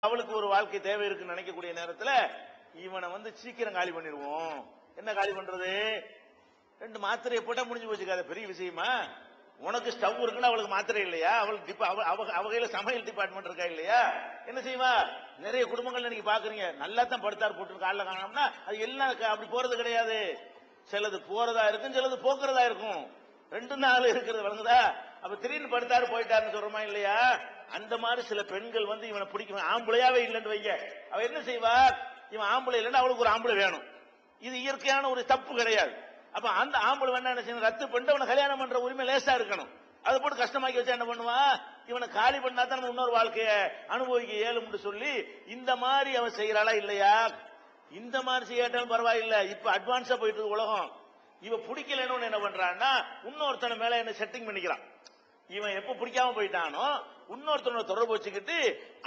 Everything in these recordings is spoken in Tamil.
அவளுக்கு ஒரு வாழ்க்கை தேவை இருக்குன்னு நினைக்கக்கூடிய நேரத்துல இவனை வந்து சீக்கிரம் காலி பண்ணிடுவோம். என்ன காலி பண்றது? ரெண்டு மாத்திரையை போட்டா முடிஞ்சு போச்சுக்காத பெரிய விஷயமா? உனக்கு ஸ்டவ் இருக்குன்னு அவளுக்கு மாத்திரை இல்லையா? அவளுக்கு டிப்பா அவ அவ- சமையல் டிபார்ட்மெண்ட் இருக்கா இல்லையா? என்ன செய்வா? நிறைய குடும்பங்கள் நீங்க பாக்குறீங்க. நல்லா தான் படுத்தார் போட்டு காலில் காணோம்னா அது எல்லாம் க- அப்படி போறது கிடையாது. சிலது போறதா இருக்கும் சிலது போக்குறதா இருக்கும். ரெண்டு நாள் இருக்கிறது வழங்குதா? அப்ப திடீர்னு படுத்தாரு போயிட்டாருன்னு சொல்றோமா இல்லையா? அந்த மாதிரி சில பெண்கள் வந்து இவனை பிடிக்கும் ஆம்பளையாவே இல்லைன்னு வைங்க. அவ என்ன செய்வார் இவன் ஆம்பளை இல்லைன்னா அவளுக்கு ஒரு ஆம்பளை வேணும். இது இயற்கையான ஒரு தப்பு கிடையாது. அப்ப அந்த ஆம்பளை வேணா என்ன செய்யணும்? ரத்து பண்ணிட்டு அவனை கல்யாணம் பண்ற உரிமை லேசா இருக்கணும். அதை போட்டு கஷ்டமாக்கி வச்சா என்ன பண்ணுவான் இவனை காலி பண்ணா தான் நம்ம இன்னொரு வாழ்க்கைய அனுபவிக்க ஏழும்னு சொல்லி இந்த மாதிரி அவன் செய்யறாளா இல்லையா? இந்த மாதிரி செய்யாட்டாலும் பரவாயில்ல. இப்ப அட்வான்ஸா போயிட்டு உலகம். இவ பிடிக்கலன்னு என்ன பண்றான்னா இன்னொருத்தனை மேல என்ன செட்டிங் பண்ணிக்கிறான். இவன் எப்ப பிடிக்காம போயிட்டானோ இன்னொருத்தனோட தொடர்பு வச்சுக்கிட்டு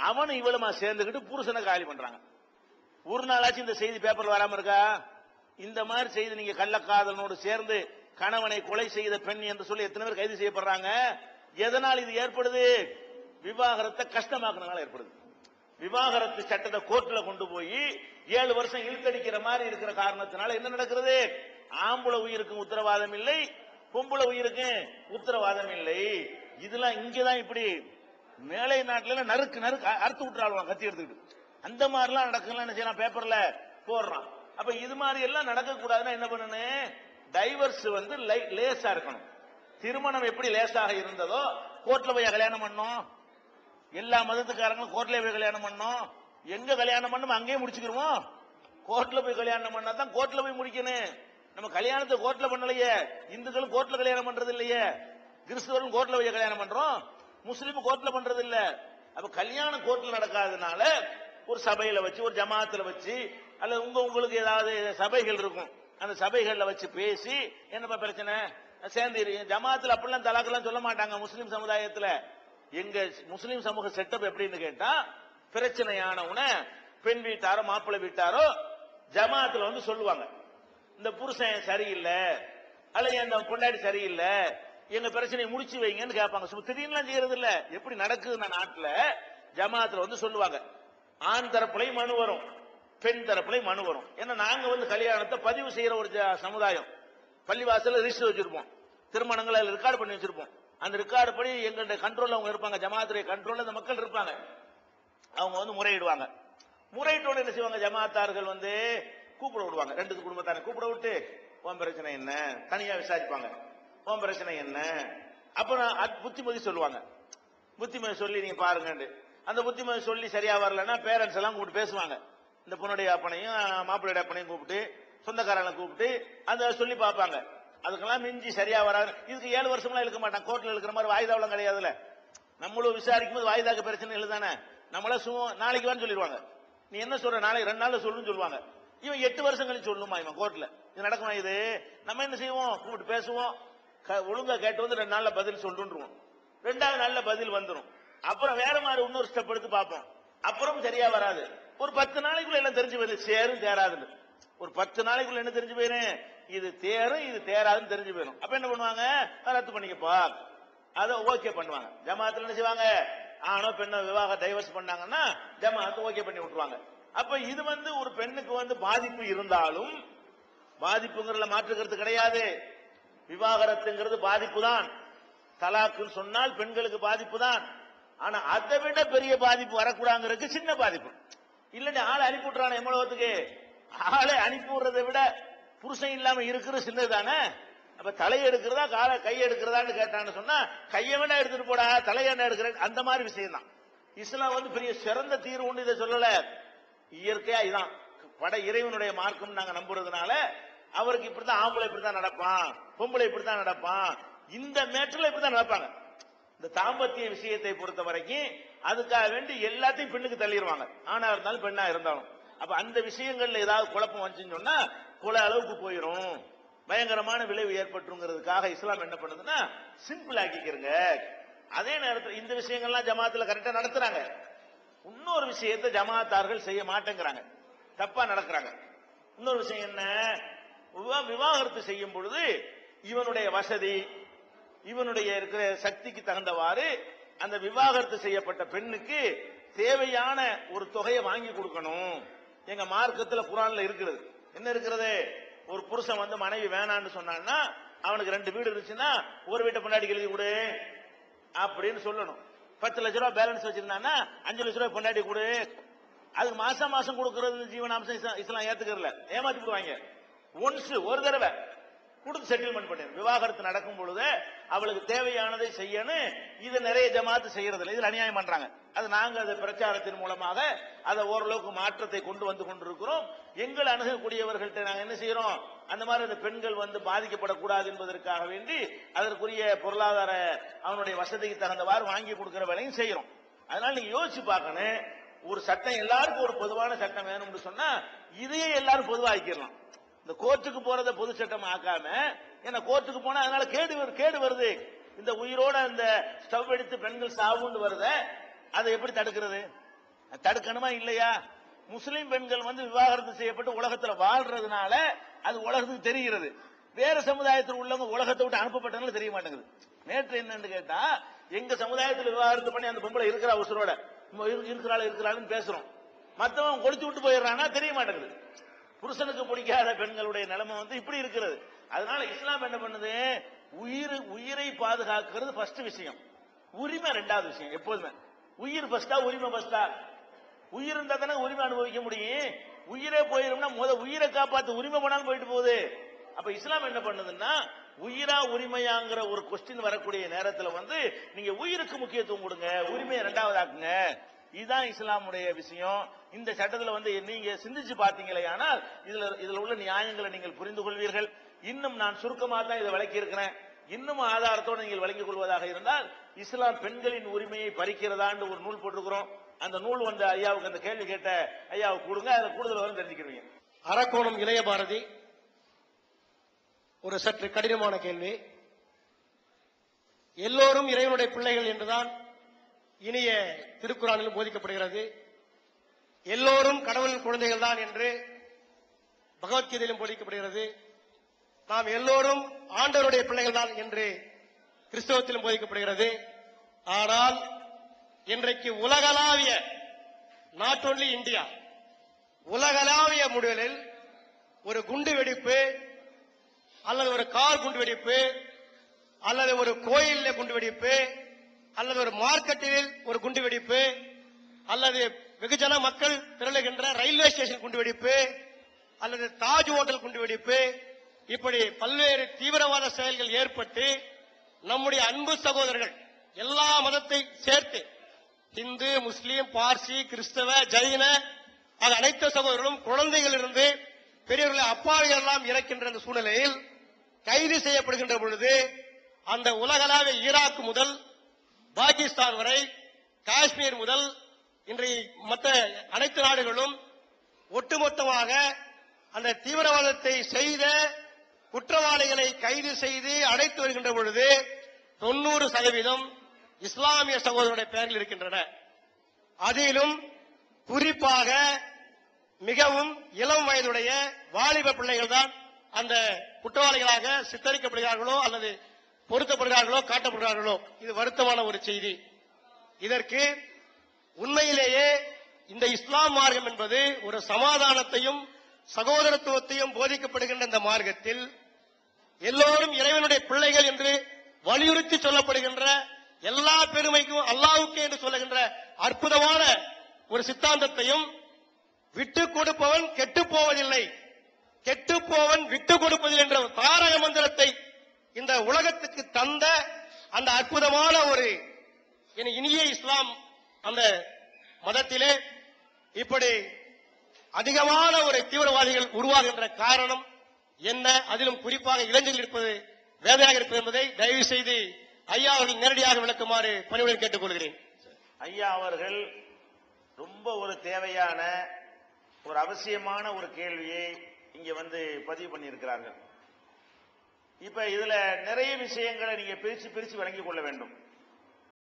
அவனும் இவளுமா சேர்ந்துக்கிட்டு புருஷனை காலி பண்றாங்க. ஒரு நாளாச்சும் இந்த செய்தி பேப்பர்ல வராம இருக்கா? இந்த மாதிரி செய்தி நீங்க கள்ளக்காதலனோடு சேர்ந்து கணவனை கொலை செய்த பெண் என்று சொல்லி எத்தனை பேர் கைது செய்யப்படுறாங்க? எதனால் இது ஏற்படுது? விவாகரத்தை கஷ்டமாக்குறதுனால ஏற்படுது. விவாகரத்து சட்டத்தை கோர்ட்ல கொண்டு போய் ஏழு வருஷம் இழுத்தடிக்கிற மாதிரி இருக்கிற காரணத்தினால என்ன நடக்கிறது? ஆம்பளை உயிருக்கும் உத்தரவாதம் இல்லை பொம்பளை உயிருக்கு உத்தரவாதம் இல்லை. இதெல்லாம் இங்கதான் இப்படி மேலை நாட்டுல நறுக்கு நறுக்கு அறுத்து விட்டுறாளுவான் கத்தி எடுத்துக்கிட்டு. அந்த மாதிரிலாம் நடக்கலாம் என்ன செய்யலாம் பேப்பர்ல போடுறான். அப்ப இது மாதிரி எல்லாம் நடக்க கூடாதுன்னா என்ன பண்ணணும் டைவர்ஸ் வந்து லை- லேசா இருக்கணும். திருமணம் எப்படி லேசாக இருந்ததோ கோர்ட்ல போய் கல்யாணம் பண்ணோம். எல்லா மதத்துக்காரங்களும் கோர்ட்ல போய் கல்யாணம் பண்ணோம். எங்க கல்யாணம் பண்ணும் அங்கேயே முடிச்சுக்கிருவோம். கோர்ட்ல போய் கல்யாணம் பண்ணா தான் கோர்ட்ல போய் முடிக்கணும். நம்ம கல்யாணத்தை கோர்ட்ல பண்ணலையே. இந்துக்களும் கோர்ட்ல கல்யாணம் பண்றது இல்லையே கிறிஸ்தவரும் கோர்ட்ல போய் கல்யாணம் பண்றோம். முஸ்லீம் கோர்ட்ல பண்றது இல்ல அப்ப கல்யாணம் கோர்ட்ல நடக்காதனால ஒரு சபையில வச்சு ஒரு ஜமாத்துல வச்சு அல்லது உங்க உங்களுக்கு ஏதாவது சபைகள் இருக்கும். அந்த சபைகள்ல வச்சு பேசி என்னப்பா பிரச்சனை? சேர்ந்து ஜமாத்துல அப்படிலாம் தலாக்கெல்லாம் சொல்ல மாட்டாங்க முஸ்லீம் சமுதாயத்துல. எங்க முஸ்லீம் சமூக செட்டப் எப்படின்னு கேட்டா பிரச்சனையான உன பெண் வீட்டாரோ மாப்பிள்ளை வீட்டாரோ ஜமாத்துல வந்து சொல்லுவாங்க. இந்த புருஷன் சரியில்லை அல்லது அந்த பொண்டாட்டி சரியில்லை எங்க பிரச்சனையை முடிச்சு வைங்கன்னு கேட்பாங்க. சும்மா திடீர்னுலாம் செய்யறது இல்ல எப்படி நடக்குதுன்னா நாட்டுல ஜமாத்துல வந்து சொல்லுவாங்க ஆண் தரப்புலையும் மனு வரும் பெண் தரப்புலையும் மனு வரும். ஏன்னா நாங்க வந்து கல்யாணத்தை பதிவு செய்யற ஒரு சமுதாயம். பள்ளிவாசல ரிஜிஸ்டர் வச்சிருப்போம். திருமணங்களை ரெக்கார்டு பண்ணி வச்சிருப்போம். அந்த ரெக்கார்டு படி எங்களுடைய கண்ட்ரோல்ல அவங்க இருப்பாங்க. ஜமாத்துடைய கண்ட்ரோல் அந்த மக்கள் இருப்பாங்க. அவங்க வந்து முறையிடுவாங்க. முறையிட்டோட என்ன செய்வாங்க? ஜமாத்தார்கள் வந்து கூப்பிட விடுவாங்க. ரெண்டு குடும்பத்தாரை கூப்பிட விட்டு உன் பிரச்சனை என்ன? தனியா விசாரிப்பாங்க. உன் பிரச்சனை என்ன? அப்புறம் புத்திமதி சொல்லுவாங்க. புத்திமதி சொல்லி நீங்க பாருங்க அந்த புத்திமதி சொல்லி சரியா வரலன்னா பேரண்ட்ஸ் எல்லாம் கூப்பிட்டு பேசுவாங்க. இந்த பொண்ணுடைய அப்பனையும் மாப்பிள்ளையுடைய அப்பனையும் கூப்பிட்டு சொந்தக்காரங்களை கூப்பிட்டு அதை சொல்லி பார்ப்பாங்க. அதுக்கெல்லாம் மிஞ்சி சரியா வராது. இதுக்கு ஏழு வருஷம்லாம் இழுக்க மாட்டான். கோர்ட்ல இருக்கிற மாதிரி வாய்தாவெல்லாம் கிடையாதுல்ல நம்மளும் விசாரிக்கும் போது வாய்தாக்கு பிரச்சனை இல்லை தானே நம்மள சும்மா நாளைக்கு வந்து சொல்லிடுவாங்க. நீ என்ன சொல்ற? நாளைக்கு ரெண்டு நாள்ல சொல்லுன்னு சொல்லுவாங்க. இவன் எட்டு வருஷம் கழிச்சு சொல்லுமா இவன் கோர்ட்ல? இது நடக்குமா இது? நம்ம என்ன செய்வோம்? கூப்பிட்டு பேசுவோம். க- ஒழுங்கா கேட்டு வந்து ரெண்டு நாள்ல பதில் சொல்லுன்றோம் ரெண்டாவது நாள்ல பதில் வந்துடும் அப்புறம் வேற மாதிரி இன்னொரு ஸ்டெப் எடுத்து பார்ப்போம். அப்புறம் சரியா வராது. ஒரு பத்து நாளைக்குள்ள எல்லாம் தெரிஞ்சு போயிரு. சேரும் தேராதுன்னு. ஒரு பத்து நாளைக்குள்ள என்ன தெரிஞ்சு போயிரும் இது தேரும் இது தேராதுன்னு தெரிஞ்சு போயிடும் அப்ப என்ன பண்ணுவாங்க? ரத்து பண்ணிக்கப்பா. அதை ஓகே பண்ணுவாங்க. ஜமாத்துல என்ன செய்வாங்க? ஆனோ பெண்ணோ விவாக டைவர்ஸ் பண்ணாங்கன்னா ஜமாத்து ஓகே பண்ணி விட்டுருவாங்க. அப்ப இது வந்து ஒரு பெண்ணுக்கு வந்து பாதிப்பு இருந்தாலும் பாதிப்புங்கிறத மாற்றுக்கிறது கிடையாது. விவாகரத்துங்கிறது பாதிப்பு தான் தலாக்குன்னு சொன்னால் பெண்களுக்கு பாதிப்பு தான் ஆனா அதை விட பெரிய பாதிப்பு வரக்கூடாங்கிறதுக்கு சின்ன பாதிப்பு. இல்லன்னு ஆளை அனுப்பி விட்டுறான எவ்வளவுக்கு ஆளை அனுப்பி விடுறதை விட புருஷன் இல்லாம இருக்கிறது சின்னது தானே அப்ப தலையை எடுக்கிறதா காலை கை எடுக்கிறதான்னு கேட்டான்னு சொன்னா கையை வேணா எடுத்துட்டு போடா தலையை என்ன எடுக்கிறேன். அந்த மாதிரி விஷயம் தான் இஸ்லாம் வந்து பெரிய சிறந்த தீர்வுன்னு இதை சொல்லல. இயற்கையா இதான் பட இறைவனுடைய மார்க்கம் நாங்க நம்புறதுனால அவருக்கு இப்படித்தான் ஆம்பளை இப்படித்தான் நடப்பான் பொம்பளை இப்படித்தான் நடப்பான் இந்த மேட்டர்ல இப்படித்தான் நடப்பாங்க. இந்த தாம்பத்திய விஷயத்தை பொறுத்த வரைக்கும் அதுக்காக வேண்டி எல்லாத்தையும் பெண்ணுக்கு தள்ளிடுவாங்க ஆனா இருந்தாலும் பெண்ணா இருந்தாலும். அப்ப அந்த விஷயங்கள்ல ஏதாவது குழப்பம் வந்துச்சுன்னு சொன்னா கொலை அளவுக்கு போயிடும் பயங்கரமான விளைவு ஏற்பட்டுங்கிறதுக்காக இஸ்லாம் என்ன பண்ணுதுன்னா சிம்பிள் ஆக்கிக்கிறங்க. அதே நேரத்தில் இந்த விஷயங்கள்லாம் ஜமாத்துல கரெக்டா நடத்துறாங்க. இன்னொரு விஷயத்தை ஜமாத்தார்கள் செய்ய மாட்டேங்கிறாங்க. தப்பா நடக்கிறாங்க. இன்னொரு விஷயம் என்ன? விவாகரத்து செய்யும் பொழுது இவனுடைய வசதி இவனுடைய இருக்கிற சக்திக்கு தகுந்தவாறு அந்த விவாகரத்து செய்யப்பட்ட பெண்ணுக்கு தேவையான ஒரு தொகையை வாங்கி கொடுக்கணும். எங்க மார்க்கத்துல குரான்ல இருக்கிறது. என்ன இருக்கிறது? ஒரு புருஷன் வந்து மனைவி வேணான்னு சொன்னான்னா அவனுக்கு ரெண்டு வீடு இருந்துச்சுன்னா ஒரு வீட்டை பின்னாடி எழுதி கொடு அப்படின்னு சொல்லணும். பத்து லட்ச ரூபாய் பேலன்ஸ் வச்சிருந்தான்னா அஞ்சு லட்ச ரூபாய் பொண்டாட்டி கொடு. அதுக்கு மாசம் மாசம் கொடுக்கறது ஜீவனாம்சம் இஸ்லாம் இஸ்லாம் ஏத்துக்கறல ஏமாத்தி விடுவாங்க ஒன்ஸ் ஒரு தடவை. கொடுத்து செட்டில்மெண்ட் பண்ணிடு விவாகரத்து நடக்கும் பொழுது அவளுக்கு தேவையானதை செய்யணும். இது நிறைய ஜமாத்து செய்யறது இல்லை இதில் அநியாயம் பண்றாங்க. அது நாங்க அதை பிரச்சாரத்தின் மூலமாக அதை ஓரளவுக்கு மாற்றத்தை கொண்டு வந்து கொண்டிருக்கிறோம். எங்களை அணுகக்கூடியவர்கள்ட்ட நாங்கள் என்ன செய்யறோம்? அந்த மாதிரி அந்த பெண்கள் வந்து பாதிக்கப்படக்கூடாது என்பதற்காக வேண்டி அதற்குரிய பொருளாதார அவனுடைய வசதிக்கு தகுந்தவாறு வாங்கி கொடுக்கிற வேலையும் செய்யறோம். அதனால நீங்க யோசிச்சு பார்க்கணும். ஒரு சட்டம் எல்லாருக்கும் ஒரு பொதுவான சட்டம் வேணும்னு சொன்னா இதையே எல்லாரும் பொதுவாக்கிடலாம் இந்த கோர்ட்டுக்கு போறத பொது சட்டம் ஆக்காம ஏன்னா கோர்ட்டுக்கு போனா அதனால கேடு கேடு வருது. இந்த உயிரோட அந்த ஸ்டவ் எடுத்து பெண்கள் சாவுண்டு வருத அதை எப்படி தடுக்கிறது? தடுக்கணுமா இல்லையா? முஸ்லிம் பெண்கள் வந்து விவாகரத்து செய்யப்பட்டு உலகத்துல வாழ்றதுனால அது உலகத்துக்கு தெரிகிறது. வேற சமுதாயத்தில் உள்ளவங்க உலகத்தை விட்டு அனுப்பப்பட்டனால தெரிய மாட்டேங்குது. நேற்று என்னன்னு கேட்டா எங்க சமுதாயத்தில் விவாகரத்து பண்ணி அந்த பொம்பளை இருக்கிறா உசுரோட. இருக்கிறாள் இருக்கிறாள்னு பேசுறோம். மத்தவன் கொடுத்து விட்டு போயிடுறானா தெரிய மாட்டேங்குது. புருஷனுக்கு பிடிக்காத பெண்களுடைய நிலைமை வந்து இப்படி இருக்கிறது. அதனால இஸ்லாம் என்ன பண்ணுது? உயிர் உயிரை பாதுகாக்கிறது ஃபர்ஸ்ட் விஷயம். உரிமை ரெண்டாவது விஷயம் எப்போதுமே. உயிர் ஃபர்ஸ்டா உரிமை ஃபர்ஸ்டா உயிர் இருந்தா தானே உரிமை அனுபவிக்க முடியும். உயிரே போயிரும்னா முத உயிரை காப்பாத்து உரிமை போனாலும் போயிட்டு போகுது. அப்ப இஸ்லாம் என்ன பண்ணுதுன்னா உயிரா உரிமையாங்கிற ஒரு கொஸ்டின் வரக்கூடிய நேரத்துல வந்து நீங்க உயிருக்கு முக்கியத்துவம் கொடுங்க. உரிமையை ரெண்டாவது ஆக்குங்க இதுதான் இஸ்லாமுடைய விஷயம். இந்த சட்டத்துல வந்து நீங்க சிந்திச்சு பார்த்தீங்களே ஆனால் இதுல இதுல உள்ள நியாயங்களை நீங்கள் புரிந்து கொள்வீர்கள். இன்னும் நான் சுருக்கமா தான் இதை விளக்கி இருக்கிறேன் இன்னும் ஆதாரத்தோடு நீங்கள் வழங்கிக் கொள்வதாக இருந்தால் இஸ்லாம் பெண்களின் உரிமையை பறிக்கிறதான்னு ஒரு நூல் போட்டிருக்கிறோம். அந்த நூல் வந்த ஐயாவுக்கு அந்த கேள்வி கேட்ட ஐயாவுக்கு கொடுங்க அதை கூடுதல் வரும் தெரிஞ்சுக்கிறீங்க. அரக்கோணம் இளைய பாரதி ஒரு சற்று கடினமான கேள்வி. எல்லோரும் இறைவனுடைய பிள்ளைகள் என்றுதான் இனிய திருக்குறானிலும் போதிக்கப்படுகிறது. எல்லோரும் கடவுளின் குழந்தைகள் தான் என்று பகவத்கீதையிலும் போதிக்கப்படுகிறது. நாம் எல்லோரும் ஆண்டவருடைய பிள்ளைகள் தான் என்று கிறிஸ்தவத்திலும் போதிக்கப்படுகிறது. ஆனால் இன்றைக்கு உலகளாவிய நாட் ஒன்லி இந்தியா உலகளாவிய முடிவில் ஒரு குண்டு வெடிப்பு அல்லது ஒரு கார் குண்டு வெடிப்பு அல்லது ஒரு கோயிலில் குண்டு வெடிப்பு அல்லது ஒரு மார்க்கெட்டில் ஒரு குண்டு வெடிப்பு அல்லது வெகுஜன மக்கள் திரளுகின்ற ரயில்வே ஸ்டேஷன் குண்டு வெடிப்பு அல்லது தாஜ் ஹோட்டல் குண்டு வெடிப்பு இப்படி பல்வேறு தீவிரவாத செயல்கள் ஏற்பட்டு நம்முடைய அன்பு சகோதரர்கள் எல்லா மதத்தை சேர்த்து இந்து முஸ்லீம் பார்சி கிறிஸ்தவ ஜைன ஆக அனைத்து சகோதரர்களும் குழந்தைகள் இருந்து பெரியவர்களை அப்பாவிகள் எல்லாம் இறக்கின்ற அந்த சூழ்நிலையில் கைது செய்யப்படுகின்ற பொழுது அந்த உலகளாவிய ஈராக் முதல் பாகிஸ்தான் வரை காஷ்மீர் முதல் இன்றைய மற்ற அனைத்து நாடுகளும் ஒட்டுமொத்தமாக அந்த தீவிரவாதத்தை செய்த குற்றவாளிகளை கைது செய்து அடைத்து வருகின்ற பொழுது தொண்ணூறு சதவீதம் இஸ்லாமிய சகோதரருடைய பெயரில் இருக்கின்றன. அதிலும் குறிப்பாக மிகவும் இளம் வயதுடைய வாலிப பிள்ளைகள் தான் அந்த குற்றவாளிகளாக சித்தரிக்கப்படுகிறார்களோ அல்லது பொருத்தப்படுகிறார்களோ காட்டப்படுகிறார்களோ இது வருத்தமான ஒரு செய்தி. இதற்கு உண்மையிலேயே இந்த இஸ்லாம் மார்க்கம் என்பது ஒரு சமாதானத்தையும் சகோதரத்துவத்தையும் போதிக்கப்படுகின்ற இந்த மார்க்கத்தில் எல்லோரும் இறைவனுடைய பிள்ளைகள் என்று வலியுறுத்தி சொல்லப்படுகின்ற எல்லா பெருமைக்கும் அல்லாவுக்கே என்று சொல்லுகின்ற அற்புதமான ஒரு சித்தாந்தத்தையும் விட்டு கொடுப்பவன் கெட்டு போவதில்லை. கெட்டு போவன் விட்டு கொடுப்பது என்ற ஒரு தாரக மந்திரத்தை இந்த உலகத்துக்கு தந்த அந்த அற்புதமான ஒரு இனிய இஸ்லாம் அந்த மதத்திலே இப்படி அதிகமான ஒரு தீவிரவாதிகள் உருவாகின்ற காரணம் என்ன? அதிலும் குறிப்பாக இளைஞர்கள் இருப்பது வேதனையாக இருப்பது என்பதை தயவு செய்து ஐயா அவர்கள் நேரடியாக விளக்குமாறு பணிவுடன் கேட்டுக்கொள்கிறேன். ஐயா அவர்கள் ரொம்ப ஒரு தேவையான ஒரு அவசியமான ஒரு கேள்வியை இங்க வந்து பதிவு பண்ணியிருக்கிறார்கள். இப்ப இதுல நிறைய விஷயங்களை நீங்க பிரிச்சு பிரிச்சு விளங்கிக் கொள்ள வேண்டும்.